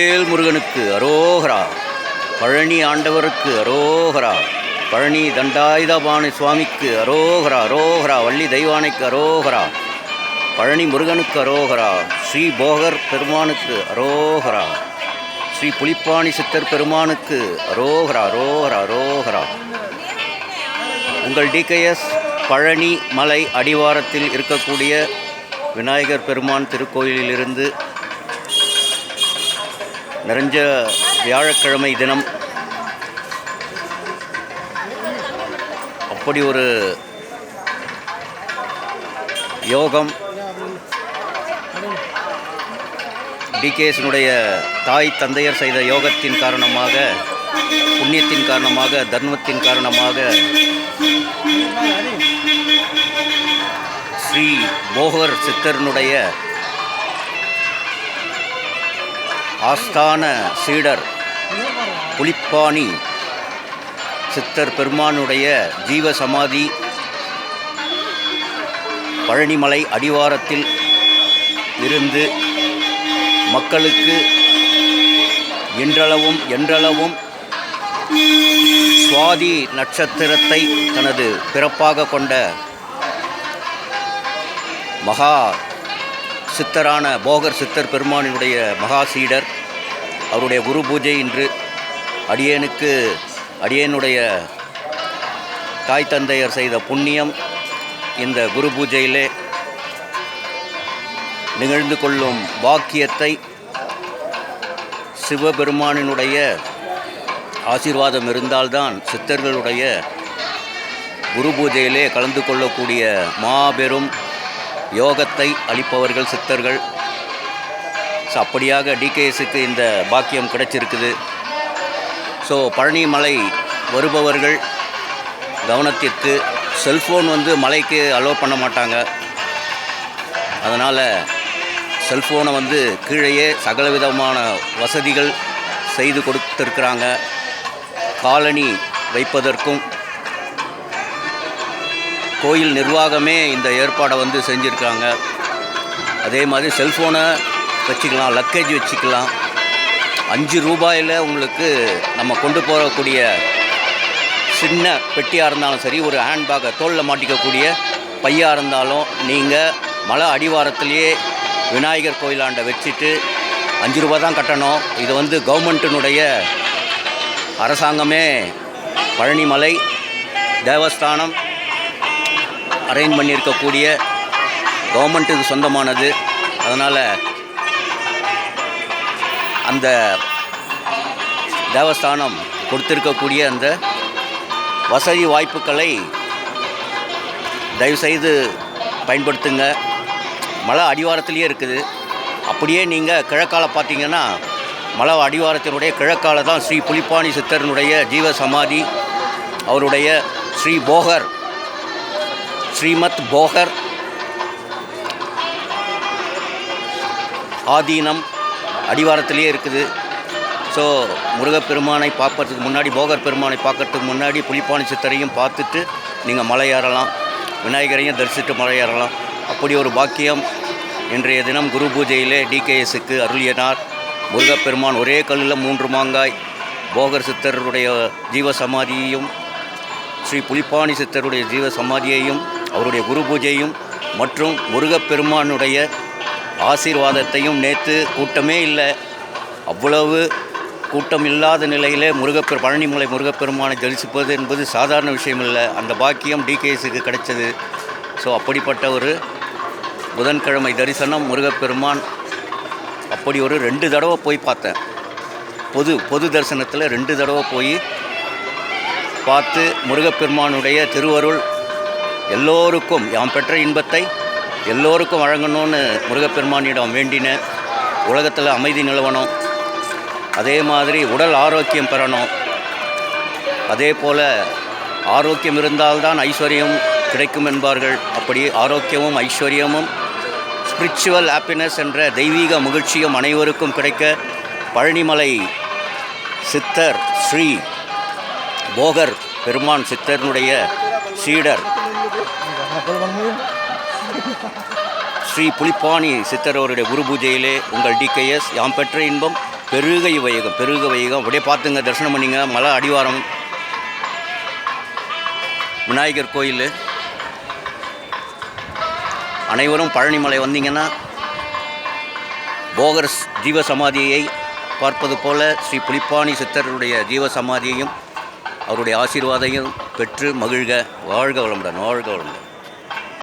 வேல் முருகனுக்கு அரோகரா. பழனி ஆண்டவருக்கு அரோகரா. பழனி தண்டாயுதபாணி சுவாமிக்கு அரோகரா அரோகரா. வள்ளி தெய்வானைக்கு அரோகரா. பழனி முருகனுக்கு அரோகரா. ஸ்ரீ போகர் பெருமானுக்கு அரோகரா. ஸ்ரீ புலிப்பாணி சித்தர் பெருமானுக்கு அரோகரா அரோகரா அரோகரா. உங்கள் டிகேஎஸ் பழனி மலை அடிவாரத்தில் இருக்கக்கூடிய விநாயகர் பெருமான் திருக்கோயிலிலிருந்து நிறைஞ்ச வியாழக்கிழமை தினம் அப்படி ஒரு யோகம் டிகேஎஸ்னுடைய தாய் தந்தையர் செய்த யோகத்தின் காரணமாக புண்ணியத்தின் காரணமாக தர்மத்தின் காரணமாக ஸ்ரீ போகர் சித்தர்னுடைய ஆஸ்தான சீடர் புலிப்பாணி. சித்தர் பெருமானுடைய ஜீவ சமாதி பழனிமலை அடிவாரத்தில் இருந்து மக்களுக்கு இன்றளவும் என்றளவும் சுவாதி நட்சத்திரத்தை தனது பிறப்பாக கொண்ட மகா சித்தரான போகர் சித்தர் பெருமானினுடைய மகா சீடர் அவருடைய குரு பூஜை இன்று அடியேனுக்கு அடியேனுடைய தாய் தந்தையர் செய்த புண்ணியம் இந்த குரு பூஜையிலே நிகழ்ந்து கொள்ளும் பாக்கியத்தை சிவபெருமானினுடைய ஆசீர்வாதம் இருந்தால்தான் சித்தர்களுடைய குரு பூஜையிலே கலந்து கொள்ளக்கூடிய மாபெரும் யோகத்தை அளிப்பவர்கள் சித்தர்கள். ஸோ அப்படியாக டிகேஎஸுக்கு இந்த பாக்கியம் கிடைச்சிருக்குது. ஸோ பழனிமலை வருபவர்கள் கவனத்திற்கு செல்ஃபோன் வந்து மலைக்கு அலோவ் பண்ண மாட்டாங்க. அதனால் செல்ஃபோனை வந்து கீழேயே சகலவிதமான வசதிகள் செய்து கொடுத்துருக்குறாங்க. காலனி வைப்பதற்கும் கோயில் நிர்வாகமே இந்த ஏற்பாடை வந்து செஞ்சுருக்காங்க அதே மாதிரி செல்ஃபோனை வச்சுக்கலாம் லக்கேஜ் வச்சுக்கலாம். அஞ்சு ரூபாயில் உங்களுக்கு நம்ம கொண்டு போகக்கூடிய சின்ன பெட்டியாக இருந்தாலும் சரி ஒரு ஹேண்ட்பேக்கை தோளில் மாட்டிக்கக்கூடிய பையாக இருந்தாலும் நீங்கள் மலை அடிவாரத்திலேயே விநாயகர் கோயிலாண்ட வச்சுட்டு அஞ்சு ரூபா தான் கட்டணும். இது வந்து கவர்மெண்ட்டினுடைய அரசாங்கமே பழனிமலை தேவஸ்தானம் அரேஞ்ச் பண்ணியிருக்கக்கூடிய கவர்மெண்ட்டுக்கு சொந்தமானது. அதனால் அந்த தேவஸ்தானம் கொடுத்திருக்கக்கூடிய அந்த வசதி வாய்ப்புகளை தயவுசெய்து பயன்படுத்துங்க. மலை அடிவாரத்திலேயே இருக்குது. அப்படியே நீங்கள் கிழக்கால பார்த்தீங்கன்னா மலை அடிவாரத்தினுடைய கிழக்கால தான் ஸ்ரீ புலிப்பாணி சித்தரனுடைய ஜீவ சமாதி அவருடைய ஸ்ரீ போகர் ஸ்ரீமத் போகர் ஆதீனம் அடிவாரத்திலேயே இருக்குது. ஸோ முருகப்பெருமானை பார்க்கறதுக்கு முன்னாடி போகர் பெருமானை பார்க்கறதுக்கு முன்னாடி புலிப்பாணி சித்தரையும் பார்த்துட்டு நீங்கள் மலை ஏறலாம். விநாயகரையும் தரிசித்து மலை ஏறலாம். அப்படி ஒரு பாக்கியம் இன்றைய தினம் குரு பூஜையிலே டிகேஎஸுக்கு அருளியனார். முருகப்பெருமான் ஒரே கல்லில் மூன்று மாங்காய் போகர் சித்தருடைய ஜீவ சமாதியையும் ஸ்ரீ புலிப்பாணி சித்தருடைய ஜீவ சமாதியையும் அவருடைய குரு பூஜையும் மற்றும் முருகப்பெருமானுடைய ஆசீர்வாதத்தையும் நேற்று கூட்டமே இல்லை. அவ்வளவு கூட்டம் இல்லாத நிலையிலே முருகப்பெரு பழனிமலை முருகப்பெருமானை தரிசிப்பது என்பது சாதாரண விஷயம் இல்லை. அந்த பாக்கியம் டிகேஎஸுக்கு கிடைச்சது. ஸோ அப்படிப்பட்ட ஒரு புதன்கிழமை தரிசனம் முருகப்பெருமான் அப்படி ஒரு ரெண்டு தடவை போய் பார்த்தேன். பொது பொது தரிசனத்தில் ரெண்டு தடவை போய் பார்த்து முருகப்பெருமானுடைய திருவருள் எல்லோருக்கும் யாம் பெற்ற இன்பத்தை எல்லோருக்கும் வழங்கணும்னு முருகப்பெருமானிடம் வேண்டினேன். உலகத்தில் அமைதி நிலவணும். அதே மாதிரி உடல் ஆரோக்கியம் பெறணும். அதே போல் ஆரோக்கியம் இருந்தால்தான் ஐஸ்வர்யம் கிடைக்கும் என்பார்கள். அப்படி ஆரோக்கியமும் ஐஸ்வர்யமும் ஸ்பிரிச்சுவல் ஹாப்பினஸ் என்ற தெய்வீக மகிழ்ச்சியும் அனைவருக்கும் கிடைக்க பழனிமலை சித்தர் ஸ்ரீ போகர் பெருமான் சித்தர்னுடைய சீடர் ஸ்ரீ புலிப்பாணி சித்தர் அவருடைய குரு பூஜையிலே உங்கள் டிகேஎஸ் யாம் பெற்ற இன்பம் பெருகை வையகம் பெருக வையகம். அப்படியே பார்த்துங்க தரிசனம் பண்ணிங்க மலை அடிவாரம். விநாயகர் கோயில். அனைவரும் பழனிமலை வந்தீங்கன்னா போகர் ஜீவ சமாதியை பார்ப்பது போல ஸ்ரீ புலிப்பாணி சித்தருடைய ஜீவ சமாதியையும் அவருடைய ஆசீர்வாதையும் பெற்று மகிழ்க வாழ்க வளமுடன் வாழ்க வளமுடன்.